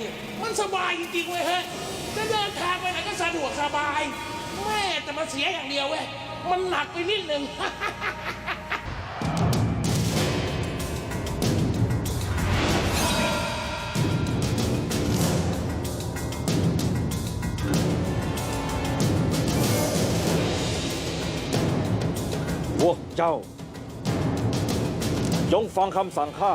นี่ มันสบายจริงๆเว้ยเฮ้ยจะเดินทางไปไหนก็สะดวกสบาย แม่แต่มาเสียอย่างเดียวเว้ย มันหนักไปนิดนึง พวกเจ้า จงฟังคำสั่งข้า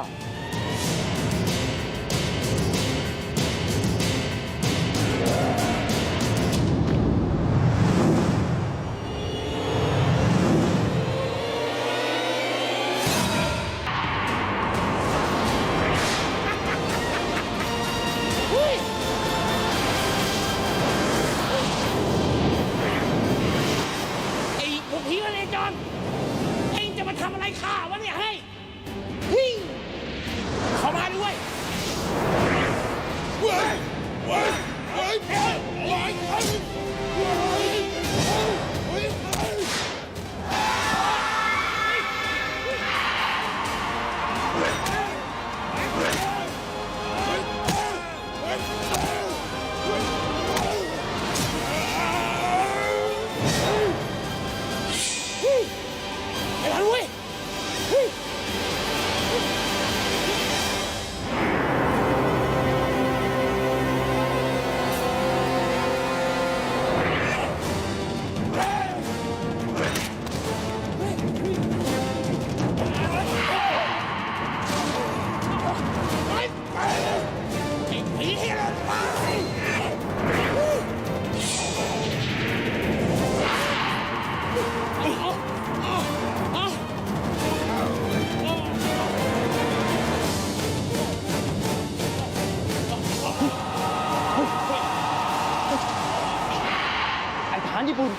ปุ่น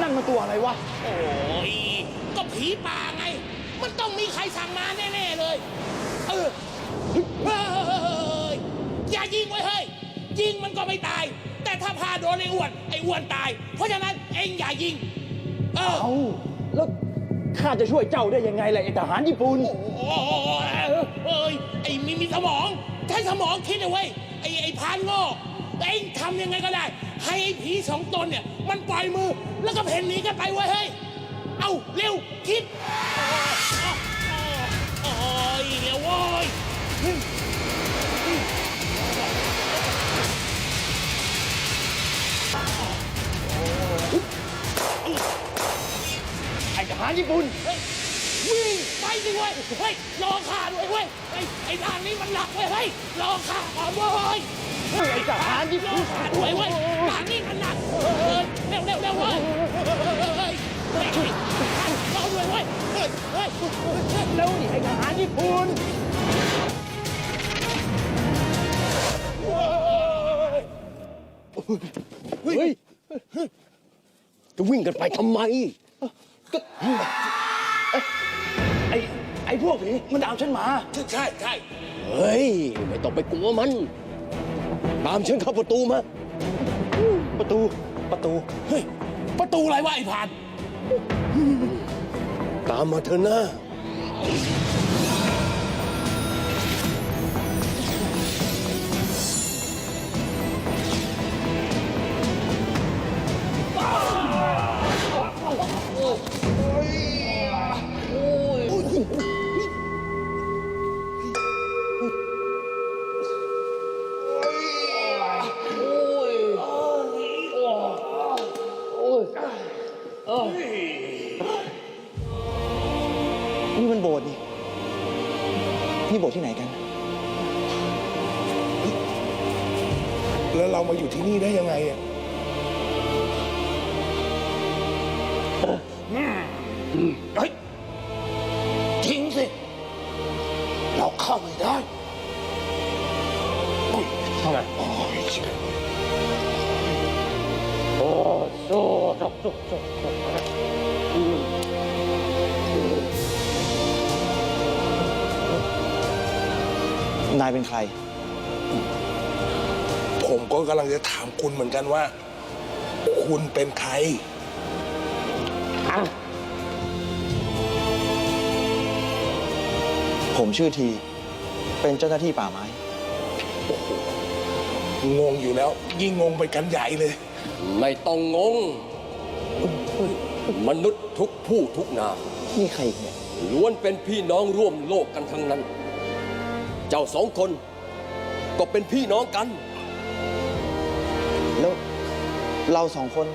นั่นมันตัวอะไรวะ โอ้ยก็ผีป่าไง มันต้องมีใครสั่งมาแน่ๆเลย เออเฮ้ยอย่ายิงไว้เฮ้ย ยิงมันก็ไม่ตาย แต่ถ้าพาโดนไอ้อ้วน ไอ้อ้วนตาย เพราะฉะนั้นเอ็งอย่ายิง เออ เอ้าแล้วข้าจะช่วยเจ้าได้ยังไงล่ะไอ้ทหารญี่ปุ่น โอ้ยเอ้ยไอ้มีมีสมอง ใช้สมองคิดนะเว้ย ไอ้ไอ้พานโง่เอ็งทำยังไงก็ได้ ให้ไอ้ผีสองตนเนี่ย มันปล่อยมือ แล้วก็เพ่นหนีกันไปเว้ยเฮ้ย เอาเร็ว คิด โอ้ยเร็วโว้ยไอ้ทหารญี่ปุ่น เฮ้ยวิ่งไปสิเว้ยเฮ้ยรอข้าด้วยเว้ยไอ้ไอ้ทางนี้มันหนักเว้ยเฮ้ยรอข้าก่อนเว้ย เฮ้ยไอ้ทหารญี่ปุ่น ข้าด้วยเว้ย เฮ้ย จะวิ่งกันไปทำไม ไอ้ไอ้พวกผีมันตามฉันมา ใช่ใช่เฮ้ย ไม่ต้องไปกลัวมัน ตามฉันเข้าประตูมา ประตู ประตู เฮ้ย ประตูอะไรวะไอ้ผ่าน ตามมาเถอะนะ นี่โบสถ์ที่ไหนกัน แล้วเรามาอยู่ที่นี่ได้ยังไงอะเฮ้ยจริงสิ เราเข้าไม่ได้อุ๊ยเท่าไหร่โอ้ยโอ้โซ่โซ่โซ่โซ่ นายเป็นใคร ผมก็กำลังจะถามคุณเหมือนกันว่า คุณเป็นใคร ผมชื่อที เป็นเจ้าหน้าที่ป่าไม้ งงอยู่แล้ว ยิ่งงงไปกันใหญ่เลย ไม่ต้องงง มนุษย์ทุกผู้ทุกนามนี่ใครเนี่ยล้วนเป็นพี่น้องร่วมโลกกันทั้งนั้น เจ้าสองคนก็เป็นพี่น้องกัน แล้วเราสองคน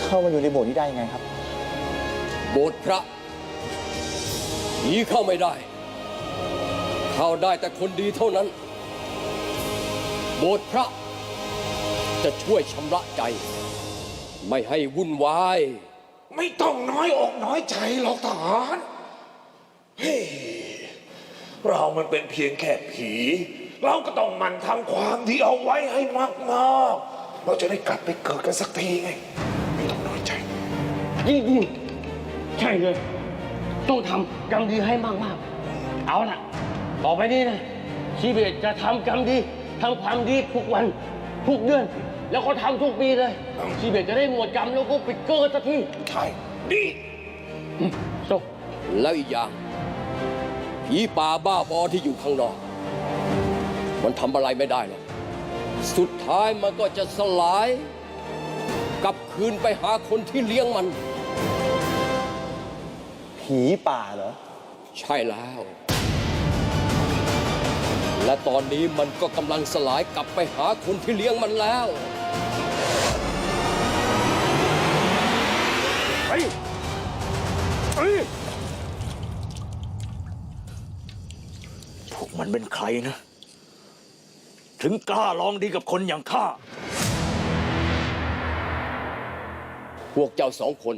เข้ามาอยู่ในโบสถ์นี้ได้ยังไงครับ โบสถ์พระหนีเข้าไม่ได้ เข้าได้แต่คนดีเท่านั้น โบสถ์พระจะช่วยชำระใจ ไม่ให้วุ่นวาย ไม่ต้องน้อยอกน้อยใจหรอกทหารเฮ้ย เรามันเป็นเพียงแค่ผี เราก็ต้องหมันทำความดีเอาไว้ให้มากๆเราจะได้กลับไปเกิดกันสักทีไงไม่ต้องน้อยใจยิ่งยิ่งใช่เลย ต้องทำกรรมดีให้มากๆ เอาล่ะ ต่อไปนี้นะชีเบตจะทำกรรมดีทำความดีทุกวันทุกเดือน แล้วก็ทำทุกปีเลยชีเบตจะได้หมดกรรมแล้วก็ไปเกิดสักทีใช่ดีจบแล้วอีกอย่าง ผีป่าบ้าบอที่อยู่ข้างนอก มันทำอะไรไม่ได้หรอก สุดท้ายมันก็จะสลาย กลับคืนไปหาคนที่เลี้ยงมัน ผีป่าเหรอ ใช่แล้ว และตอนนี้มันก็กำลังสลายกลับไปหาคนที่เลี้ยงมันแล้ว มันเป็นใครนะ ถึงกล้าลองดีกับคนอย่างข้า พวกเจ้าสองคน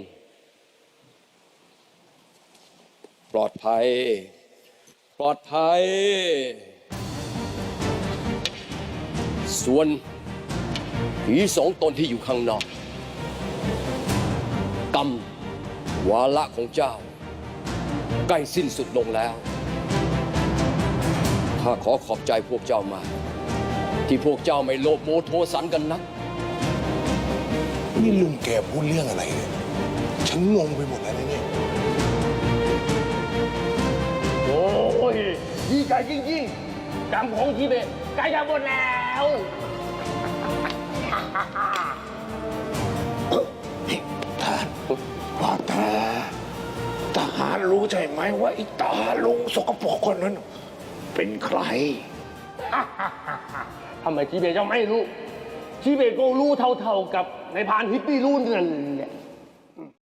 ปลอดภัย ปลอดภัย ส่วนผีสองตนที่อยู่ข้างนอกกรรมวาระของเจ้า ใกล้สิ้นสุดลงแล้ว ข้าขอขอบใจพวกเจ้ามากที่พวกเจ้าไม่โลภโมโทสันกันนัก นี่ลุงแกพูดเรื่องอะไรเนี่ยฉันงงไปหมดแล้วนะเนี่ย โอ้ยดีใจจริงๆกรรมของชีเบตใกล้จะหมดแล้วว่าแต่ทหารรู้ใช่ไหมว่าไอ้ตาลุงสกปรกคนนั้น เป็นใคร ทำไมชีเบ๊ยเจ้าไม่รู้ชีเบย์ก็รู้เท่าๆกับในพรานฮิปปี้รู้นั่นแหละ